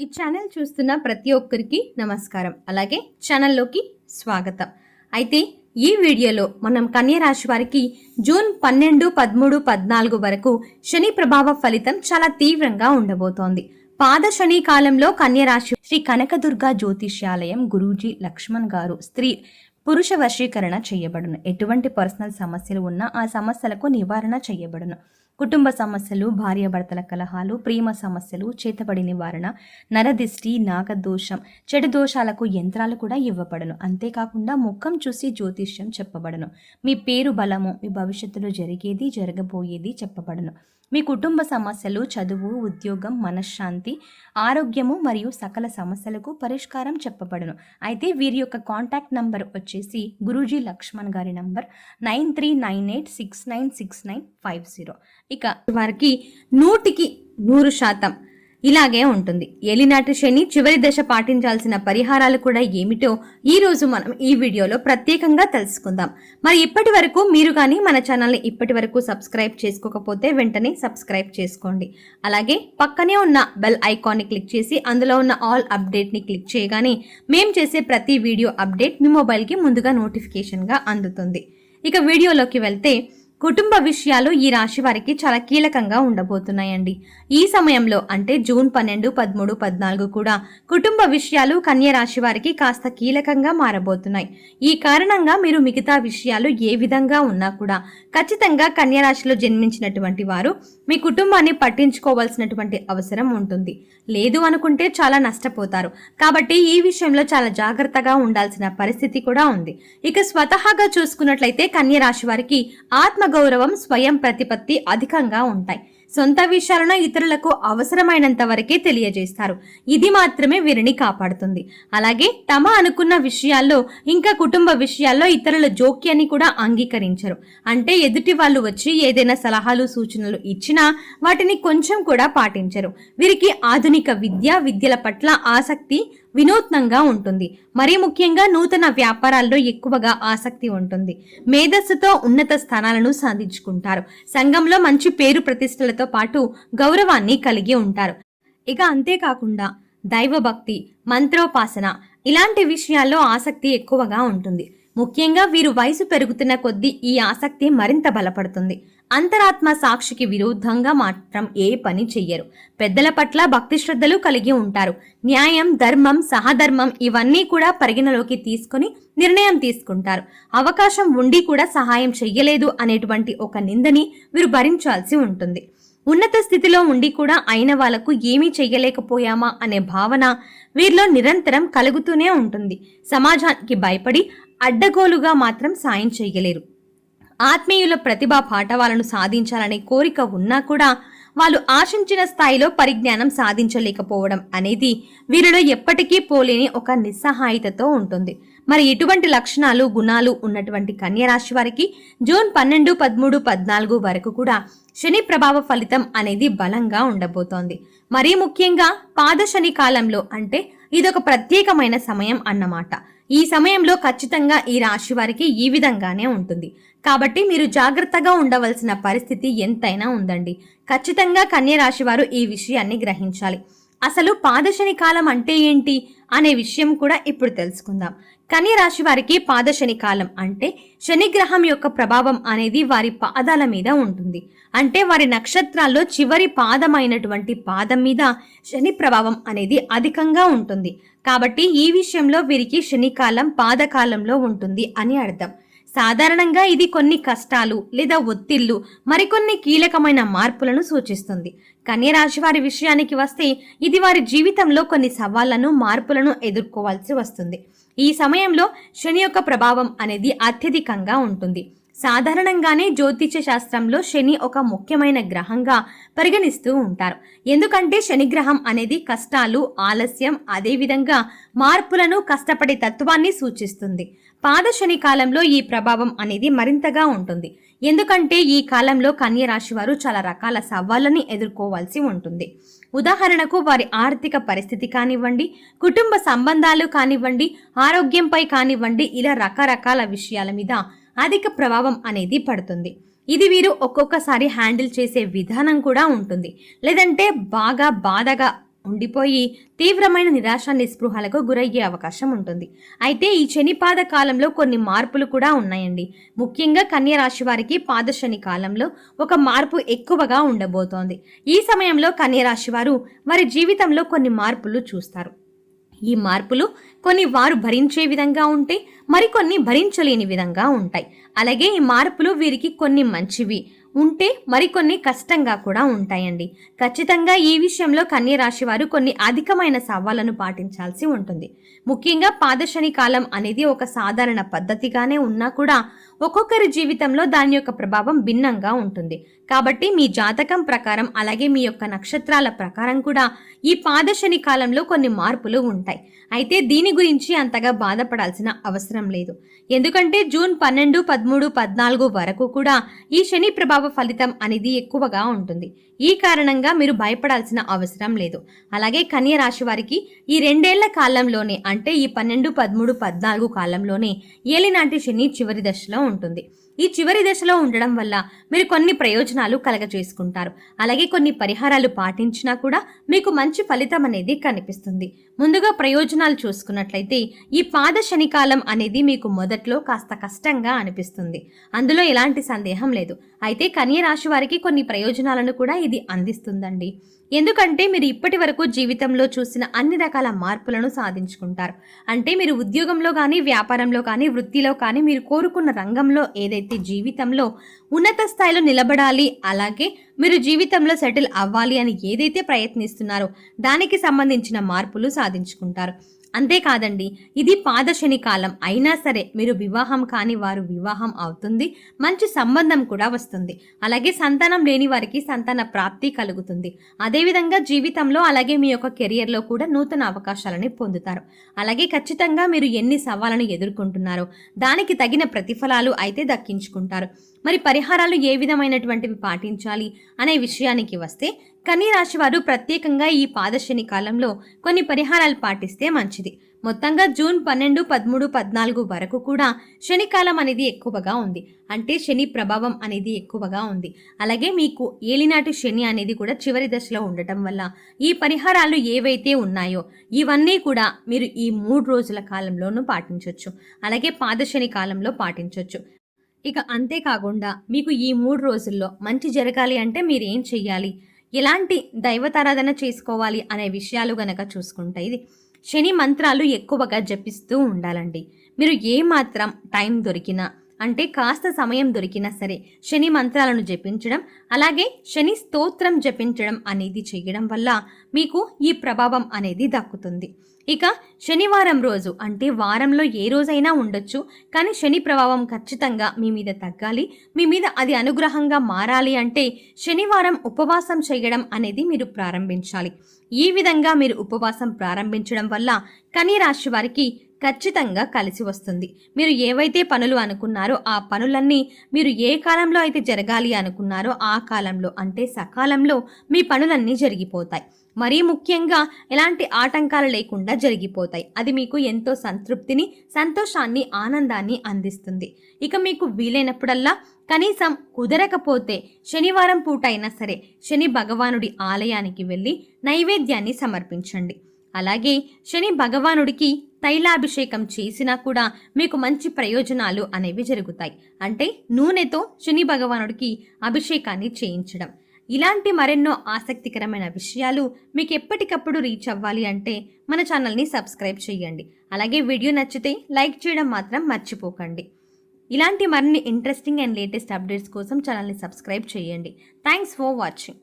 ఈ ఛానల్ చూస్తున్న ప్రతి ఒక్కరికి నమస్కారం. అలాగే ఛానల్లోకి స్వాగతం. అయితే ఈ వీడియోలో మనం కన్యరాశి వారికి జూన్ పన్నెండు పదమూడు పద్నాలుగు వరకు శని ప్రభావ ఫలితం చాలా తీవ్రంగా ఉండబోతోంది. పాద శని కాలంలో రాశి శ్రీ కనకదుర్గ జ్యోతిష్యాలయం గురూజీ లక్ష్మణ్ గారు స్త్రీ పురుష వశీకరణ చేయబడును. ఎటువంటి పర్సనల్ సమస్యలు ఉన్నా ఆ సమస్యలకు నివారణ చేయబడును. కుటుంబ సమస్యలు భార్యాభర్తల కలహాలు ప్రేమ సమస్యలు చేతబడి నివారణ నరదిష్టి నాగదోషం చెడు దోషాలకు యంత్రాలు కూడా ఇవ్వబడను. అంతేకాకుండా ముఖం చూసి జ్యోతిష్యం చెప్పబడను. మీ పేరు బలము మీ భవిష్యత్తులో జరిగేది జరగబోయేది చెప్పబడను. మీ కుటుంబ సమస్యలు చదువు ఉద్యోగం మనశ్శాంతి ఆరోగ్యము మరియు సకల సమస్యలకు పరిష్కారం చెప్పబడును. అయితే వీరి యొక్క కాంటాక్ట్ నంబర్ వచ్చేసి గురూజీ లక్ష్మణ్ గారి number nine three nine eight six nine six nine five zero. ఇక వారికి నూటికి నూరు శాతం ఇలాగే ఉంటుంది. ఏలినాటి శని చివరి దశ పాటించాల్సిన పరిహారాలు కూడా ఏమిటో ఈ రోజు మనం ఈ వీడియోలో ప్రత్యేకంగా తెలుసుకుందాం. మరి ఇప్పటి వరకు మీరు కానీ మన ఛానల్ని ఇప్పటి వరకు సబ్స్క్రైబ్ చేసుకోకపోతే వెంటనే సబ్స్క్రైబ్ చేసుకోండి. అలాగే పక్కనే ఉన్న బెల్ ఐకాన్ని క్లిక్ చేసి అందులో ఉన్న ఆల్ అప్డేట్ని క్లిక్ చేయగానే మేము చేసే ప్రతి వీడియో అప్డేట్ మీ మొబైల్కి ముందుగా నోటిఫికేషన్గా అందుతుంది. ఇక వీడియోలోకి వెళ్తే కుటుంబ విషయాలు ఈ రాశి వారికి చాలా కీలకంగా ఉండబోతున్నాయండి. ఈ సమయంలో అంటే జూన్ పన్నెండు పదమూడు పద్నాలుగు కూడా కుటుంబ విషయాలు కన్య రాశి వారికి కాస్త కీలకంగా మారబోతున్నాయి. ఈ కారణంగా మీరు మిగతా విషయాలు ఏ విధంగా ఉన్నా కూడా ఖచ్చితంగా కన్య రాశిలో జన్మించినటువంటి వారు మీ కుటుంబాన్ని పట్టించుకోవాల్సినటువంటి అవసరం ఉంటుంది. లేదు అనుకుంటే చాలా నష్టపోతారు. కాబట్టి ఈ విషయంలో చాలా జాగ్రత్తగా ఉండాల్సిన పరిస్థితి కూడా ఉంది. ఇక స్వతహాగా చూసుకున్నట్లయితే కన్య రాశి వారికి ఆత్మగౌరవం స్వయం ప్రతిపత్తి అధికంగా ఉంటాయి. సొంత విషయాలను ఇతరులకు అవసరమైనంత వరకే తెలియజేస్తారు. ఇది మాత్రమే వీరిని కాపాడుతుంది. అలాగే తమ అనుకున్న విషయాల్లో ఇంకా కుటుంబ విషయాల్లో ఇతరుల జోక్యాన్ని కూడా అంగీకరించరు. అంటే ఎదుటి వాళ్ళు వచ్చి ఏదైనా సలహాలు సూచనలు ఇచ్చినా వాటిని కొంచెం కూడా పాటించరు. వీరికి ఆధునిక విద్య విద్యల పట్ల ఆసక్తి వినూత్నంగా ఉంటుంది. మరీ ముఖ్యంగా నూతన వ్యాపారాల్లో ఎక్కువగా ఆసక్తి ఉంటుంది. మేధస్సుతో ఉన్నత స్థానాలను సాధించుకుంటారు. సంఘంలో మంచి పేరు ప్రతిష్టలతో పాటు గౌరవాన్ని కలిగి ఉంటారు. ఇక అంతేకాకుండా దైవభక్తి మంత్రోపాసన ఇలాంటి విషయాల్లో ఆసక్తి ఎక్కువగా ఉంటుంది. ముఖ్యంగా వీరు వయసు పెరుగుతున్న కొద్దీ ఈ ఆసక్తి మరింత బలపడుతుంది. అంతరాత్మ సాక్షికి విరుద్ధంగా మాత్రం ఏ పని చెయ్యరు. పెద్దల పట్ల భక్తి శ్రద్ధలు కలిగి ఉంటారు. న్యాయం ధర్మం సహధర్మం ఇవన్నీ కూడా పరిగణలోకి తీసుకొని నిర్ణయం తీసుకుంటారు. అవకాశం ఉండి కూడా సహాయం చెయ్యలేదు అనేటువంటి ఒక నిందని వీరు భరించాల్సి ఉంటుంది. ఉన్నత స్థితిలో ఉండి కూడా అయిన వాళ్ళకు ఏమీ చెయ్యలేకపోయామా అనే భావన వీరిలో నిరంతరం కలుగుతూనే ఉంటుంది. సమాజానికి భయపడి అడ్డగోలుగా మాత్రం సాయం చేయలేరు. ఆత్మీయుల ప్రతిభా పాఠవాలను సాధించాలనే కోరిక ఉన్నా కూడా వాళ్ళు ఆశించిన స్థాయిలో పరిజ్ఞానం సాధించలేకపోవడం అనేది వీరిలో ఎప్పటికీ పోలేని ఒక నిస్సహాయతతో ఉంటుంది. మరి ఇటువంటి లక్షణాలు గుణాలు ఉన్నటువంటి కన్యరాశి వారికి జూన్ పన్నెండు పదమూడు పద్నాలుగు వరకు కూడా శని ప్రభావ ఫలితం అనేది బలంగా ఉండబోతోంది. మరీ ముఖ్యంగా పాదశని కాలంలో అంటే ఇదొక ప్రత్యేకమైన సమయం అన్నమాట. ఈ సమయంలో ఖచ్చితంగా ఈ రాశి వారికి ఈ విధంగానే ఉంటుంది. కాబట్టి మీరు జాగ్రత్తగా ఉండవలసిన పరిస్థితి ఎంతైనా ఉందండి. ఖచ్చితంగా కన్య రాశి వారు ఈ విషయాన్ని గ్రహించాలి. అసలు పాదశని కాలం అంటే ఏంటి? అనే విషయం కూడా ఇప్పుడు తెలుసుకుందాం. కన్య రాశి వారికి పాదశని కాలం అంటే శనిగ్రహం యొక్క ప్రభావం అనేది వారి పాదాల మీద ఉంటుంది. అంటే వారి నక్షత్రాల్లో చివరి పాదమైనటువంటి పాదం మీద శని ప్రభావం అనేది అధికంగా ఉంటుంది. కాబట్టి ఈ విషయంలో వీరికి శనికాలం పాదకాలంలో ఉంటుంది అని అర్థం. సాధారణంగా ఇది కొన్ని కష్టాలు లేదా ఒత్తిళ్ళు మరికొన్ని కీలకమైన మార్పులను సూచిస్తుంది. కన్యరాశి వారి విషయానికి వస్తే ఇది వారి జీవితంలో కొన్ని సవాళ్ళను మార్పులను ఎదుర్కోవాల్సి వస్తుంది. ఈ సమయంలో శని యొక్క ప్రభావం అనేది అత్యధికంగా ఉంటుంది. సాధారణంగానే జ్యోతిష శాస్త్రంలో శని ఒక ముఖ్యమైన గ్రహంగా పరిగణిస్తూ ఉంటారు. ఎందుకంటే శని గ్రహం అనేది కష్టాలు ఆలస్యం అదేవిధంగా మార్పులను కష్టపడే తత్వాన్ని సూచిస్తుంది. పాదశని కాలంలో ఈ ప్రభావం అనేది మరింతగా ఉంటుంది. ఎందుకంటే ఈ కాలంలో కన్య రాశి వారు చాలా రకాల సవాళ్ళని ఎదుర్కోవాల్సి ఉంటుంది. ఉదాహరణకు వారి ఆర్థిక పరిస్థితి కానివ్వండి కుటుంబ సంబంధాలు కానివ్వండి ఆరోగ్యంపై కానివ్వండి ఇలా రకరకాల విషయాల మీద అధిక ప్రభావం అనేది పడుతుంది. ఇది వీరు ఒక్కొక్కసారి హ్యాండిల్ చేసే విధానం కూడా ఉంటుంది. లేదంటే బాగా బాధగా ఉండిపోయి తీవ్రమైన నిరాశ నిస్పృహలకు గురయ్యే అవకాశం ఉంటుంది. అయితే ఈ శని పాద కాలంలో కొన్ని మార్పులు కూడా ఉన్నాయండి. ముఖ్యంగా కన్య రాశి వారికి పాదశని కాలంలో ఒక మార్పు ఎక్కువగా ఉండబోతోంది. ఈ సమయంలో కన్య రాశి వారు వారి జీవితంలో కొన్ని మార్పులు చూస్తారు. ఈ మార్పులు కొన్ని వారు భరించే విధంగా ఉంటే మరికొన్ని భరించలేని విధంగా ఉంటాయి. అలాగే ఈ మార్పులు వీరికి కొన్ని మంచివి ఉంటే మరికొన్ని కష్టంగా కూడా ఉంటాయండి. ఖచ్చితంగా ఈ విషయంలో కన్య రాశి వారు కొన్ని అధికమైన సవాళ్ళను పాటించాల్సి ఉంటుంది. ముఖ్యంగా పాదశని కాలం అనేది ఒక సాధారణ పద్ధతిగానే ఉన్నా కూడా ఒక్కొక్కరి జీవితంలో దాని యొక్క ప్రభావం భిన్నంగా ఉంటుంది. కాబట్టి మీ జాతకం ప్రకారం అలాగే మీ యొక్క నక్షత్రాల ప్రకారం కూడా ఈ పాదశని కాలంలో కొన్ని మార్పులు ఉంటాయి. అయితే దీని గురించి అంతగా బాధపడాల్సిన అవసరం లేదు. ఎందుకంటే జూన్ పన్నెండు పదమూడు పద్నాలుగు వరకు కూడా ఈ శని ప్రభావ ఫలితం అనేది ఎక్కువగా ఉంటుంది. ఈ కారణంగా మీరు భయపడాల్సిన అవసరం లేదు. అలాగే కన్య రాశి వారికి ఈ రెండేళ్ళ కాలంలోనే అంటే ఈ పన్నెండు పదమూడు పద్నాలుగు కాలంలోనే ఏలినాటి శని చివరి దశలో ఉంటుంది. ఈ చివరి దశలో ఉండడం వల్ల మీరు కొన్ని ప్రయోజనాలు కలగజేసుకుంటారు. అలాగే కొన్ని పరిహారాలు పాటించినా కూడా మీకు మంచి ఫలితం అనేది కనిపిస్తుంది. ముందుగా ప్రయోజనాలు చూసుకున్నట్లయితే ఈ పాద శనికాలం అనేది మీకు మొదట్లో కాస్త కష్టంగా అనిపిస్తుంది. అందులో ఎలాంటి సందేహం లేదు. అయితే కన్య రాశి వారికి కొన్ని ప్రయోజనాలను కూడా ఇది అందిస్తుందండి. ఎందుకంటే మీరు ఇప్పటి వరకు జీవితంలో చూసిన అన్ని రకాల మార్పులను సాధించుకుంటారు. అంటే మీరు ఉద్యోగంలో కానీ వ్యాపారంలో కానీ వృత్తిలో కానీ మీరు కోరుకున్న రంగంలో ఏదైతే జీవితంలో ఉన్నత స్థాయిలో నిలబడాలి అలాగే మీరు జీవితంలో సెటిల్ అవ్వాలి అని ఏదైతే ప్రయత్నిస్తున్నారో దానికి సంబంధించిన మార్పులు సాధించుకుంటారు. అంతేకాదండి ఇది పాదశని కాలం. అయినా సరే మీరు వివాహం కాని వారు వివాహం అవుతుంది మంచి సంబంధం కూడా వస్తుంది. అలాగే సంతానం లేని వారికి సంతాన ప్రాప్తి కలుగుతుంది. అదేవిధంగా జీవితంలో అలాగే మీ యొక్క కెరియర్లో కూడా నూతన అవకాశాలని పొందుతారు. అలాగే ఖచ్చితంగా మీరు ఎన్ని సవాళ్ళను ఎదుర్కొంటున్నారో దానికి తగిన ప్రతిఫలాలు అయితే దక్కించుకుంటారు. మరి పరిహారాలు ఏ విధమైనటువంటివి పాటించాలి అనే విషయానికి వస్తే కన్నీ రాశి వారు ప్రత్యేకంగా ఈ పాదశని కాలంలో కొన్ని పరిహారాలు పాటిస్తే మంచిది. మొత్తంగా జూన్ పన్నెండు పదమూడు పద్నాలుగు వరకు కూడా శనికాలం అనేది ఎక్కువగా ఉంది. అంటే శని ప్రభావం అనేది ఎక్కువగా ఉంది. అలాగే మీకు ఏలినాటి శని అనేది కూడా చివరి దశలో ఉండటం వల్ల ఈ పరిహారాలు ఏవైతే ఉన్నాయో ఇవన్నీ కూడా మీరు ఈ మూడు రోజుల కాలంలోనూ పాటించవచ్చు అలాగే పాదశని కాలంలో పాటించవచ్చు ఇక అంతేకాకుండా మీకు ఈ మూడు రోజుల్లో మంచి జరగాలి అంటే మీరు ఏం చెయ్యాలి? ఎలాంటి దైవతారాధన చేసుకోవాలి అనే విషయాలు గనక చూసుకుంటే ఇది శని మంత్రాలు ఎక్కువగా జపిస్తూ ఉండాలండి. మీరు ఏ మాత్రం టైం దొరికినా అంటే కాస్త సమయం దొరికినా సరే శని మంత్రాలను జపించడం అలాగే శని స్తోత్రం జపించడం అనేది చేయడం వల్ల మీకు ఈ ప్రభావం అనేది దక్కుతుంది. ఇక శనివారం రోజు అంటే వారంలో ఏ రోజైనా ఉండొచ్చు కానీ శని ప్రభావం ఖచ్చితంగా మీ మీద తగ్గాలి. మీ మీద అది అనుగ్రహంగా మారాలి అంటే శనివారం ఉపవాసం చేయడం అనేది మీరు ప్రారంభించాలి. ఈ విధంగా మీరు ఉపవాసం ప్రారంభించడం వల్ల కనీ రాశి వారికి ఖచ్చితంగా కలిసి వస్తుంది. మీరు ఏవైతే పనులు అనుకున్నారో ఆ పనులన్నీ మీరు ఏ కాలంలో అయితే జరగాలి అనుకున్నారో ఆ కాలంలో అంటే సకాలంలో మీ పనులన్నీ జరిగిపోతాయి. మరీ ముఖ్యంగా ఎలాంటి ఆటంకాలు లేకుండా జరిగిపోతాయి. అది మీకు ఎంతో సంతృప్తిని సంతోషాన్ని ఆనందాన్ని అందిస్తుంది. ఇక మీకు వీలైనప్పుడల్లా కనీసం కుదరకపోతే శనివారం పూట అయినా సరే శని భగవానుడి ఆలయానికి వెళ్ళి నైవేద్యాన్ని సమర్పించండి. అలాగే శని భగవానుడికి తైలాభిషేకం చేసినా కూడా మీకు మంచి ప్రయోజనాలు అనేవి జరుగుతాయి. అంటే నూనెతో శని భగవానుడికి అభిషేకాన్ని చేయించడం. ఇలాంటి మరెన్నో ఆసక్తికరమైన విషయాలు మీకు ఎప్పటికప్పుడు రీచ్ అవ్వాలి అంటే మన ఛానల్ని సబ్స్క్రైబ్ చేయండి. అలాగే వీడియో నచ్చితే లైక్ చేయడం మాత్రం మర్చిపోకండి. ఇలాంటి మరిన్ని ఇంట్రెస్టింగ్ అండ్ లేటెస్ట్ అప్డేట్స్ కోసం ఛానల్ని సబ్స్క్రైబ్ చేయండి. Thanks for watching